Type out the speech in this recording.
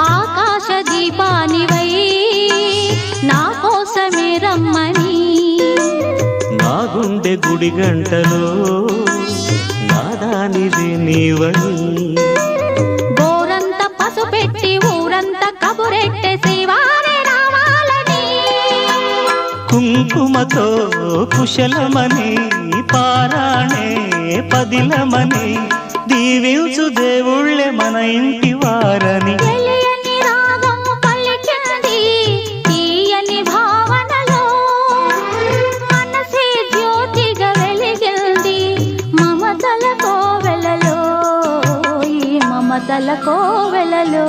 ఆకాశ దీపానివై నా కోసమే రమ్మని. నా గుండె గుడి గంటలో నాదానిది నీవని. గోరంత పసుపెట్టి ఊరంత కబురెట్టె రావాలని. కుంకుమతో కుశలమని పారాణే పదిలమని. దీవించు దేవుళ్ళే మన ఇంటి వారని. మమతల కోవెలలో